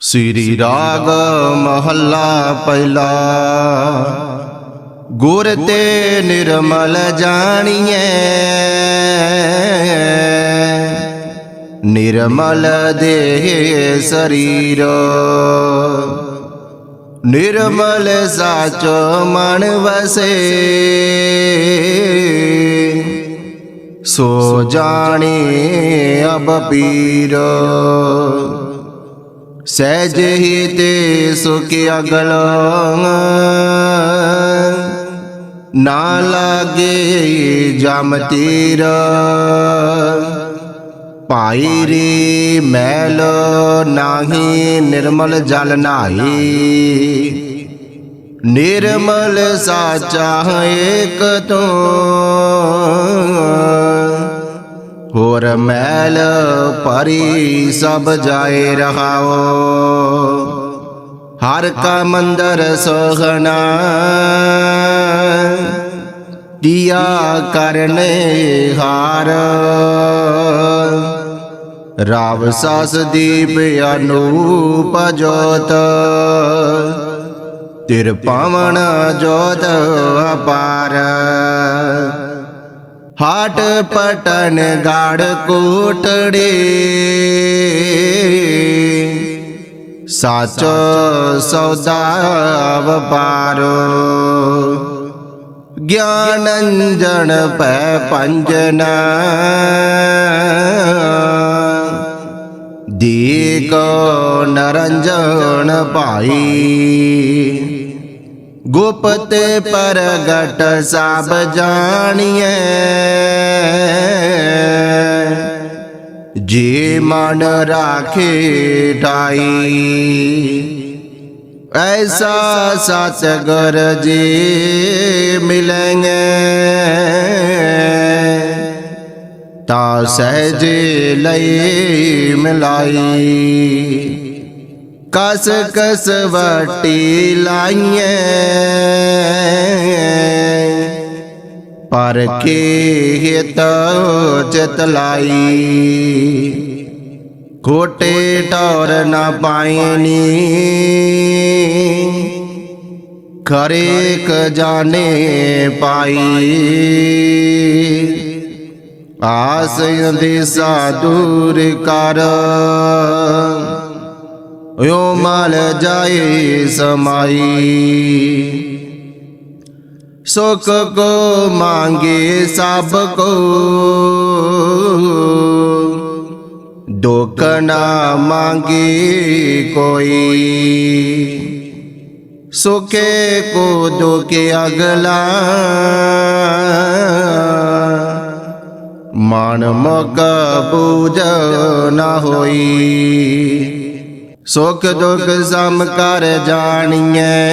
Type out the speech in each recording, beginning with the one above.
ਸ੍ਰੀ ਰਾਗ ਮਹੱਲਾ ਪਹਿਲਾ। ਗੁਰ ਤੇ ਨਿਰਮਲ ਜਾਣੀਐ। ਨਿਰਮਲ ਦੇਹ ਸਰੀਰ। ਨਿਰਮਲ ਸਾਚੋ ਮਨ ਵਸੇ। ਸੋ ਜਾਣੇ ਅਬ ਪੀਰ। ਸਹਿਜ ਹੀ ਤੇ ਸੁਖ ਅਗਲ ਨਾ ਲਾਗੇ ਜਮ ਤੀਰ। ਭਾਈ ਰੇ ਮੈਲ ਨਾਹੀ ਨਿਰਮਲ ਜਲ ਨਾਹੀ। ਨਿਰਮਲ ਸਾਚਾ ਏਕ ਤੂੰ। ਹੋਰ ਮੈਲ ਪਰੀ ਸਭ ਜਾਏ ਰਹਾਓ। ਹਰ ਕਾ ਮੰਦਰ ਸੋਹਣਾ ਦੀਆ ਕਰਨੇ ਹਾਰ। ਰਾਵ ਸਾਸ ਦੀਪ ਅਨੂਪ ਜੋਤ, ਤਿਰ ਪਾਵਨ ਜੋਤ ਅਪਾਰ। ਹਾਟ ਪਟਨ ਗਾੜ ਕੋਟੜੇ ਸਾਚ ਸੌਦਾ ਵਪਾਰੋ ਗਿਆਨ ਅੰਜਨ ਪੈ ਪੰਜਨਾ ਦੀਕ ਨਰੰਜਨ ਭਾਈ ਗੁਪਤ ਪ੍ਰਗਟ ਸਭ ਜਾਣੀਐ। ਜੇ ਮਨ ਰਾਖੇ ਢਾਈ, ਐਸਾ ਸਤਗੁਰ ਜੀ ਮਿਲੈਂਗੇ। ਤਾ ਸਹਿਜ ਲਈ ਮਿਲਾਈ। ਕਸ ਕਸ ਵਟੀ ਲਾਈਏ ਪਰ ਕੇ ਹਿਤ ਚਿਤ ਲਾਈ। ਕੋਟੇ ਟੌਰ ਨਾ ਪਾਇਨੀ। ਖਰੇ ਕ ਜਾਣੇ ਪਾਈ। ਆਸ ਅੰਦੇਸਾ ਦੂਰ ਕਰ। ਓ ਮਲ ਜਾਏ ਸਮਾਈ। ਸੁਖ ਕੋ ਮੰਗੇ ਸਭ ਕੋ। ਦੁਖ ਨਾ ਮੰਗੇ ਕੋਈ। ਸੁਖੇ ਕੋ ਦੁਖ ਅਗਲਾ। ਮਨ ਮਗ ਬੂਝ ਨਾ ਹੋਈ। ਸੁਖ ਦੁਖ ਸਮ ਕਰ ਜਾਣੀਐ।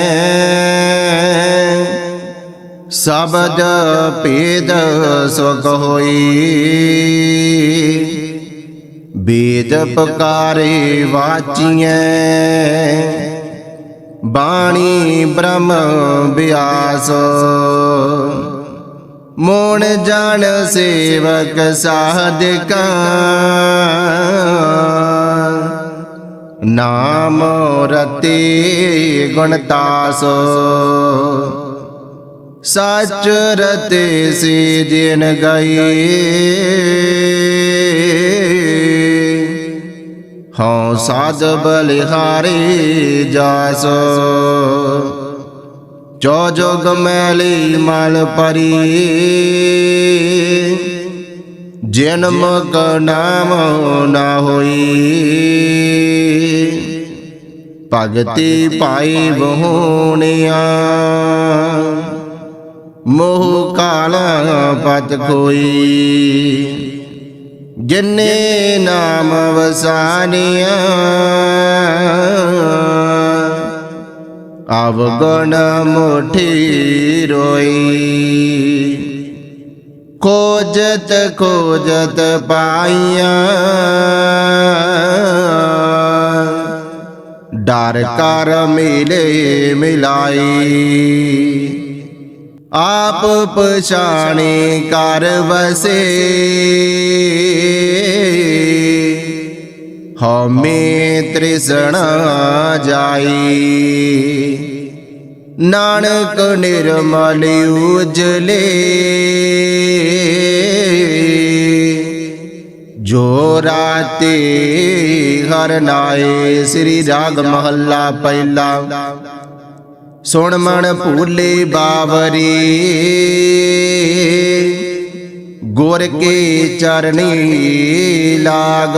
ਸਬਦ ਭੇਦ ਸੁਖ ਹੋਈ। ਬੇਦ ਪਕਾਰੇ ਵਾਚੀਐ। ਬਾਣੀ ਬ੍ਰਹਮ ਬਿਆਸ। ਮੋਣ ਜਾਣ ਸੇਵਕ ਸਾਧਕਾ। ਨਾਮ ਰਤੇ ਗੁਣਤਾਸ ਸੱਚ ਰਤੇ ਸੀ ਜਿਨ ਗਈ। ਹਉ ਸਾਧ ਬਲਿਹਾਰੀ ਜਾਸ। ਜੋ ਜੋਗ ਮੈਲੀ ਮਲ ਪਰੀ। ਜਨਮ ਕ ਨਾਮ ਨਾ ਹੋਈ। ਭਗਤੀ ਪਾਈ ਬਹੂਣਿਆ। ਮੋਹ ਕਾਲ ਪਤ ਕੋਈ। ਜਿਨੇ ਨਾਮ ਵਸਾਨਿਆ। ਅਵਗਣ ਮੁਠੀ ਰੋਈ। ਖੋਜਤ ਖੋਜਤ ਪਾਈਆਂ। ਡਰ ਕਰ ਮਿਲੇ ਮਿਲਾਈ। ਆਪ ਪਛਾਣੇ ਕਰ ਵਸੇ। ਹਉਮੈ ਤ੍ਰਿਸਣ ਜਾਈ। ਨਾਨਕ ਨਿਰਮਲ ਉਜਲੇ। ਜੋ ਰਾਤੇ ਹਰ ਨਾਏ ਸ੍ਰੀ ਰਾਗ ਮਹੱਲਾ ਪਹਿਲਾ। ਸੁਣ ਮਨ ਭੂਲੇ ਬਾਵਰੀ, ਗੁਰ ਕੇ ਚਰਨੀ ਲਾਗ।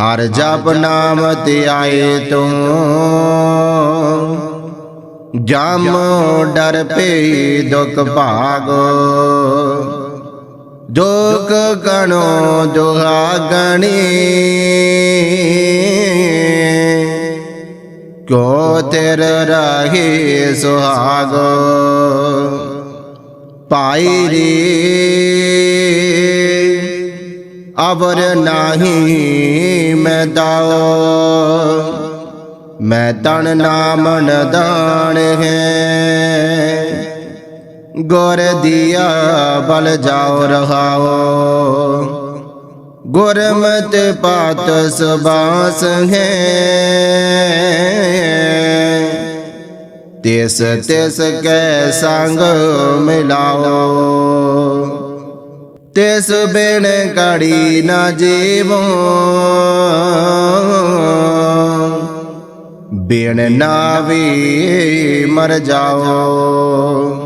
ਹਰ ਜਪ ਨਾਮ ਤੇ ਆਏ ਤੂੰ। ਜਮ ਡਰ ਪੇ ਦੁਖ ਭਾਗ। ਦੁਖ ਕਣੋ ਦੁਹਾਗਣੀ ਕੋ ਤੇਰ ਰਹੇ ਸੁਹਾਗ ਪਾਈ ਰੇ। ਅਵਰ ਨਾਹੀ ਮੈਂ ਦਾਓ। ਮੈਂ ਤਨ ਨਾਮ ਨਦਾਨ ਹੈ ਗੁਰ ਦਿਆ ਬਲ ਜਾਓ ਰਹਾਓ। ਗੁਰਮਤਿ ਪਾਤ ਸਬਾਸ ਹੈ। ਤਿਸ ਤਿਸ ਕੈ ਸੰਗ ਮਿਲਾਓ। ਤਿਸ ਬਿਨ ਕੜੀ ਨਾ ਜੀਵੋ। ਬਿਨ ਵੀ ਮਰ ਜਾਓ।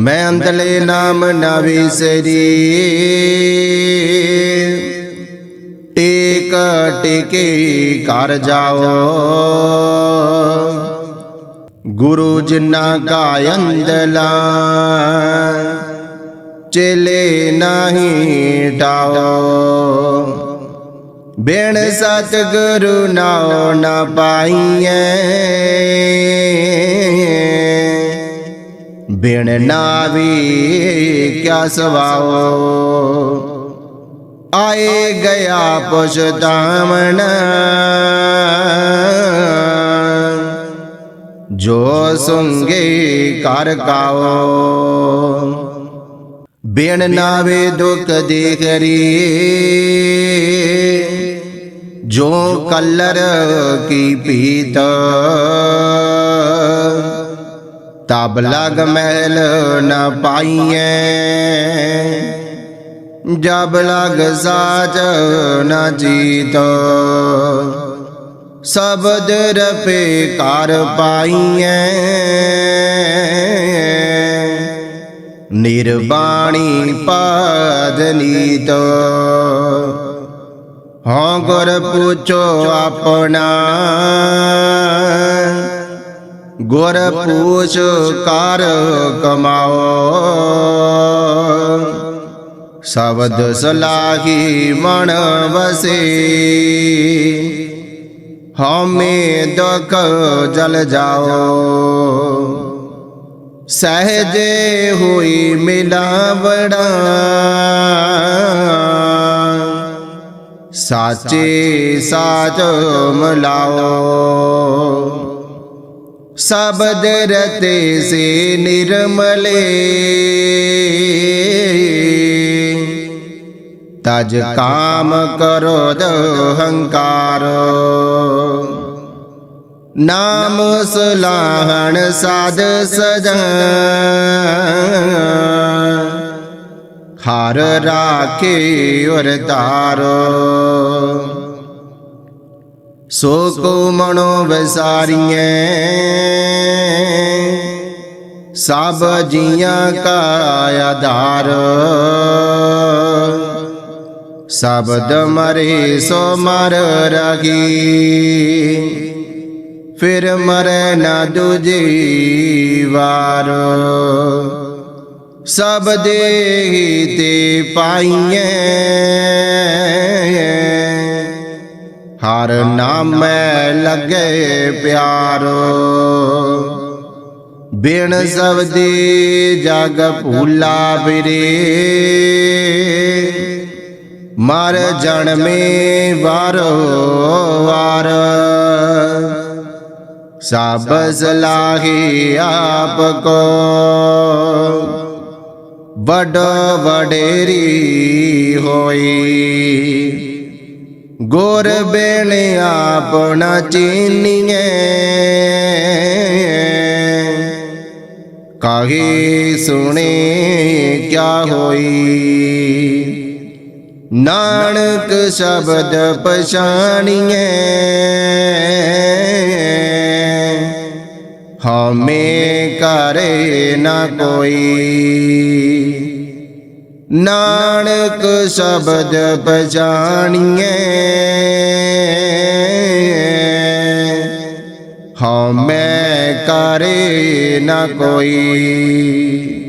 ਮੈਂ ਅੰਦਲੇ ਨਾਮ ਨਾ ਵਿਸਰੀ ਟੇਕ ਟੇਕੇ ਕਰ ਜਾਓ। ਗੁਰੂ ਜਿਨਾ ਕਾ ਅੰਦਲਾ ਚਲੇ ਨਹੀਂ ਟਾਓ ਬਿਨ ਸਤ ਗੁਰੂ ਨਾਉ ਨਾ ਪਾਈਐ। ਬਿਨ ਨਾਵੀ ਕਿਆ ਸਵਾਓ? ਆਏ ਗਿਆ ਪੁਸ਼ਤਾਮਣ ਜੋ ਸੁੰਗੇ ਕਰ ਕਾਓ। ਬਿਨ ਨਾਵੇ ਦੁਖ ਦੇਖਰੀ ਜੋ ਕਲਰ ਕੀ ਪੀਤ। ਤਬ ਲਗ ਮਹਿਲ ਨਾ ਪਾਈਐ। ਜਬ ਲਗ ਸਾਚ ਨਾ ਜੀਤੋ, ਸਬਦ ਰਪੇ ਕਰ ਪਾਈਐ। ਨਿਰਬਾਣੀ ਪਾਦ ਨੀਤ ਹਾਂ ਗੁਰ ਪੁੱਛੋ ਆਪਣਾ। ਗੁਰ ਪੂਛ ਕਰ ਕਮਾਓ ਸ਼ਬਦ ਸਲਾਹੀ ਮਨ ਵਸੇ ਹਮੇ ਦੁਖ ਜਲ ਜਾਓ ਸਹਜੇ ਹੋਈ ਮਿਲਾਵੜਾ ਸਾਚੇ ਸਾਚ ਮਲਾਓ ਸਬਦ ਰਤੇ ਸੇ ਨਿਰਮਲੇ। ਤਜ ਕਾਮ ਕਰੋਦ ਹੰਕਾਰ ਨਾਮ ਸਲਾਹਣ ਸਾਧ ਸਜਾ ਹਰ ਰਾਖੇ ਉਰ ਧਾਰੋ। ਸੋ ਕੋ ਮਨੋ ਵਿਸਾਰੀਐ। ਸਭ ਜੀਆਂ ਕਾ ਆਧਾਰ। ਸਬਦ ਮਰੇ ਸੋ ਮਰ ਰਗੀ ਫਿਰ ਮਰੇ ਨਾ ਦੂਜੀ ਵਾਰ। ਸਭ ਦੇਹੀ ਤੇ ਪਾਈਐ। ਹਰ ਨਾਮੈ ਲੱਗੇ ਪਿਆਰੋ। ਬਿਨ ਸਬਦੀ ਜਗ ਭੂਲਾ ਬਿਰੇ ਮਰ ਜਨਮੇ ਵਾਰੋ ਵਾਰ। ਸਭ ਸਲਾਹੀ ਆਪ ਕੋ। ਵੱਡ ਵਡੇਰੀ ਹੋਈ। ਗੁਰ ਬਿਨ ਆਪਣਾ ਚੀਨੀਏ। ਕਾਹੇ ਸੁਣੇ ਕਿਆ ਹੋਈ? ਨਾਨਕ ਸ਼ਬਦ ਪਛਾਣੀਏ। ਹਮੇ ਕਰੇ ਨਾ ਕੋਈ। ਨਾਨਕ ਸ਼ਬਦ ਪਛਾਣੀਏ ਮੈਂ ਕਰੇ ਨਾ ਕੋਈ।